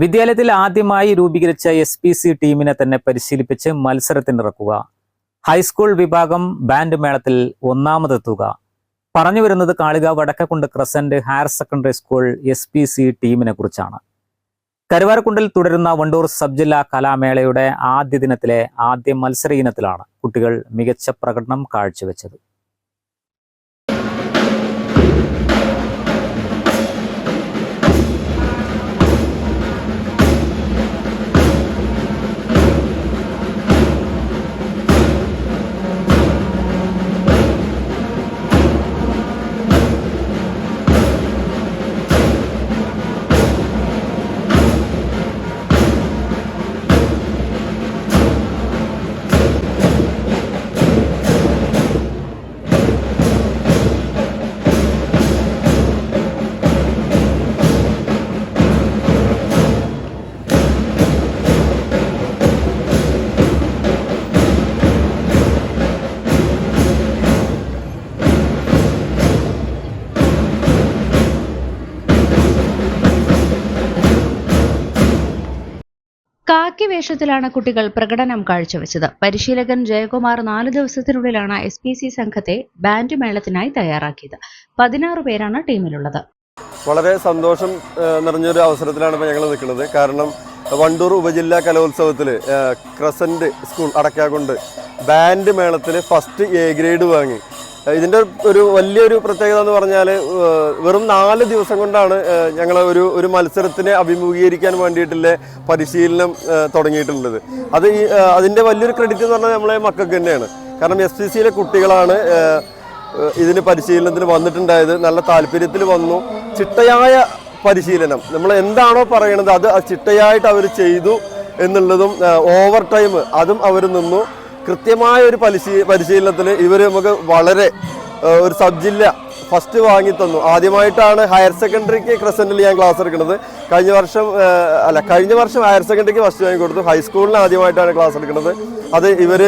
വിദ്യാലയത്തിൽ ആദ്യമായി രൂപീകരിച്ച എസ് പി സി ടീമിനെ തന്നെ പരിശീലിപ്പിച്ച് മത്സരത്തിനിറക്കുക. ഹൈസ്കൂൾ വിഭാഗം ബാൻഡ് മേളത്തിൽ ഒന്നാമതെത്തുക. പറഞ്ഞു വരുന്നത് കാളിക വടക്കക്കുണ്ട് crescent higher secondary school S P C ടീമിനെ കുറിച്ചാണ്. കരുവാരക്കുണ്ടിൽ തുടരുന്ന വണ്ടൂർ സബ് ജില്ലാ കലാമേളയുടെ ആദ്യ ദിനത്തിലെ ആദ്യ മത്സര ഇനത്തിലാണ് കുട്ടികൾ മികച്ച പ്രകടനം കാഴ്ചവെച്ചത്. കാക്കി വേഷത്തിലാണ് കുട്ടികൾ പ്രകടനം കാഴ്ചവെച്ചത്. പരിശീലകൻ ജയകുമാർ നാല് ദിവസത്തിനുള്ളിലാണ് എസ് പി സി സംഘത്തെ ബാൻഡ് മേളത്തിനായി തയ്യാറാക്കിയത്. പതിനാറ് പേരാണ് ടീമിലുള്ളത്. വളരെ സന്തോഷം നിറഞ്ഞൊരു അവസരത്തിലാണ് ഇപ്പോൾ ഞങ്ങൾ നിൽക്കുന്നത്. കാരണം വണ്ടൂർ ഉപജില്ലാ കലോത്സവത്തിൽ ക്രസന്റ് സ്കൂൾ അടക്കാകൊണ്ട് ബാൻഡ് മേളത്തിൽ ഫസ്റ്റ് എ ഗ്രേഡ് വാങ്ങി. ഇതിന്റെ ഒരു വലിയൊരു പ്രത്യേകത എന്ന് പറഞ്ഞാൽ വെറും നാല് ദിവസം കൊണ്ടാണ് ഞങ്ങൾ ഒരു ഒരു മത്സരത്തിനെ അഭിമുഖീകരിക്കാൻ വേണ്ടിയിട്ടുള്ള പരിശീലനം തുടങ്ങിയിട്ടുള്ളത്. അത് ഈ അതിന്റെ വലിയൊരു ക്രെഡിറ്റ് എന്ന് പറഞ്ഞാൽ നമ്മളെ മക്കൾക്ക് തന്നെയാണ്. കാരണം എസ് പി സിയിലെ കുട്ടികളാണ് ഇതിന് പരിശീലനത്തിന് വന്നിട്ടുണ്ടായത് നല്ല താല്പര്യത്തിൽ വന്നു. ചിട്ടയായ പരിശീലനം നമ്മൾ എന്താണോ പറയണത് അത് ചിട്ടയായിട്ട് അവർ ചെയ്തു എന്നുള്ളതും ഓവർ ടൈം അതും അവർ നിന്നു. കൃത്യമായ ഒരു പരിശീ പരിശീലനത്തിൽ ഇവർ നമുക്ക് വളരെ ഒരു സബ് ജില്ല ഫസ്റ്റ് വാങ്ങി തന്നു. ആദ്യമായിട്ടാണ് ഹയർ സെക്കൻഡറിക്ക് ക്രസന്റിൽ ഞാൻ ക്ലാസ് എടുക്കുന്നത്. കഴിഞ്ഞ വർഷം അല്ല കഴിഞ്ഞ വർഷം ഹയർ സെക്കൻഡറിക്ക് ഫസ്റ്റ് വാങ്ങി കൊടുത്തു. ഹൈസ്കൂളിന് ആദ്യമായിട്ടാണ് ക്ലാസ് എടുക്കുന്നത്. അത് ഇവർ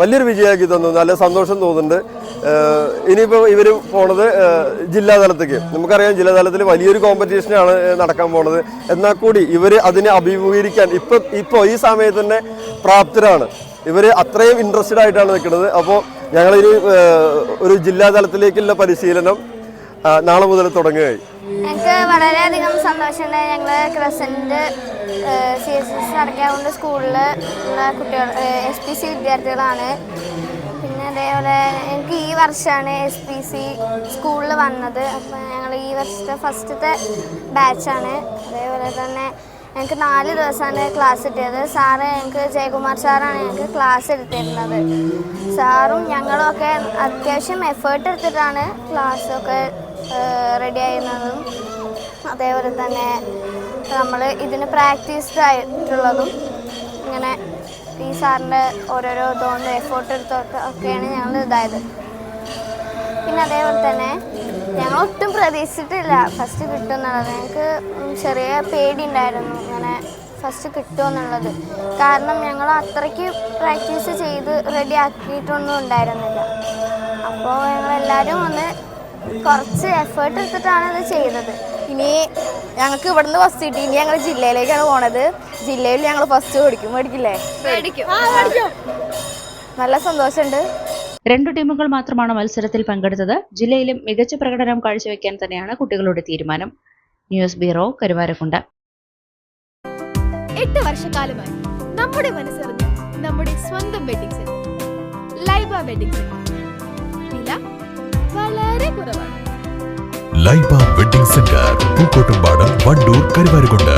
വലിയൊരു വിജയമാക്കി തന്നു. നല്ല സന്തോഷം തോന്നുന്നുണ്ട്. ഇനിയിപ്പോൾ ഇവർ പോണത് ജില്ലാതലത്തേക്ക് നമുക്കറിയാം ജില്ലാതലത്തിൽ വലിയൊരു കോമ്പറ്റീഷനാണ് നടക്കാൻ പോണത്. എന്നാൽ കൂടി ഇവർ അതിനെ അഭിമുഖീകരിക്കാൻ ഇപ്പം ഇപ്പോൾ ഈ സമയത്ത് തന്നെ പ്രാപ്തരാണ്. ഇവർ അത്രയും ഇൻട്രസ്റ്റഡ് ആയിട്ടാണ് നിൽക്കുന്നത്. അപ്പോൾ ഞങ്ങളിനി ഒരു ജില്ലാ തലത്തിലേക്കുള്ള പരിശീലനം നാളെ മുതൽ തുടങ്ങുകയായി. ഞങ്ങൾക്ക് വളരെയധികം സന്തോഷമുണ്ട്. ഞങ്ങൾ ക്രസന്റ് സി എസ് എസ് അടക്കാവുണ്ട് സ്കൂളിൽ കുട്ടികൾ എസ് പി സി വിദ്യാർത്ഥികളാണ്. പിന്നെ അതേപോലെ ഞങ്ങൾക്ക് ഈ വർഷമാണ് എസ് പി സി സ്കൂളിൽ വന്നത്. അപ്പോൾ ഞങ്ങൾ ഈ വർഷത്തെ ഫസ്റ്റത്തെ ബാച്ചാണ് അതേപോലെ തന്നെ ഞങ്ങൾക്ക് നാല് ദിവസമാണ് ക്ലാസ് കിട്ടിയത്. സാറ് ഞങ്ങൾക്ക് ജയകുമാർ സാറാണ് ഞങ്ങൾക്ക് ക്ലാസ് എടുത്തിരുന്നത്. സാറും ഞങ്ങളും ഒക്കെ അത്യാവശ്യം എഫേർട്ട് എടുത്തിട്ടാണ് ക്ലാസ്സൊക്കെ റെഡി ആയിരുന്നതും. അതേപോലെ തന്നെ നമ്മൾ ഇതിന് പ്രാക്ടീസ്ഡ് ആയിട്ടുള്ളതും ഇങ്ങനെ ഈ സാറിന്റെ ഓരോരോ ഇതുകൊണ്ട് എഫേർട്ട് എടുത്തൊക്കെ ഒക്കെയാണ് ഞങ്ങൾ ഇതായത് പിന്നെ അതേപോലെ തന്നെ ഞങ്ങൾ ഒട്ടും പ്രതീക്ഷിച്ചിട്ടില്ല. ഫസ്റ്റ് കിട്ടുമെന്നുള്ളത്. ഞങ്ങൾക്ക് ചെറിയ പേടി ഉണ്ടായിരുന്നു ഇങ്ങനെ ഫസ്റ്റ് കിട്ടുമെന്നുള്ളത്. കാരണം ഞങ്ങൾ അത്രയ്ക്ക് പ്രാക്ടീസ് ചെയ്ത് റെഡി ആക്കിയിട്ടൊന്നും ഉണ്ടായിരുന്നില്ല. അപ്പോൾ ഞങ്ങളെല്ലാവരും ഒന്ന് കുറച്ച് എഫേർട്ട് എടുത്തിട്ടാണ് ഇത് ചെയ്തത്. ഇനി ഞങ്ങൾക്ക് ഇവിടുന്ന് ഫസ്റ്റ് കിട്ടി. ഇനി ഞങ്ങൾ ജില്ലയിലേക്കാണ് പോണത്. ജില്ലയിൽ ഞങ്ങൾ ഫസ്റ്റ് മേടിക്കും. മേടിക്കില്ലേ? മേടിക്കും. നല്ല സന്തോഷമുണ്ട്. രണ്ടു ടീമുകൾ മാത്രമാണ് മത്സരത്തിൽ പങ്കെടുത്തത്. ജില്ലയിലും മികച്ച പ്രകടനം കാഴ്ചവെക്കാൻ തന്നെയാണ് കുട്ടികളുടെ തീരുമാനം. News bureau Karuvarakund. എട്ട് വർഷക്കാലമായി നമ്മുടെ മനസ്സറിഞ്ഞ് നമ്മുടെ സ്വന്തം wedding centre Laiba wedding centre വില വളരെ കുറവാണ്. ലൈബ വെഡിങ് സെന്റർ പൂക്കോട്ടുംപാടം വണ്ടൂർ കരുവാരുകൊണ്ട്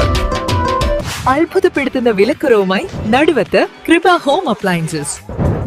അത്ഭുതപ്പെടുത്തുന്ന വിലക്കുറവുമായി നടുവത്ത് കൃപ ഹോം അപ്ലയൻസസ്.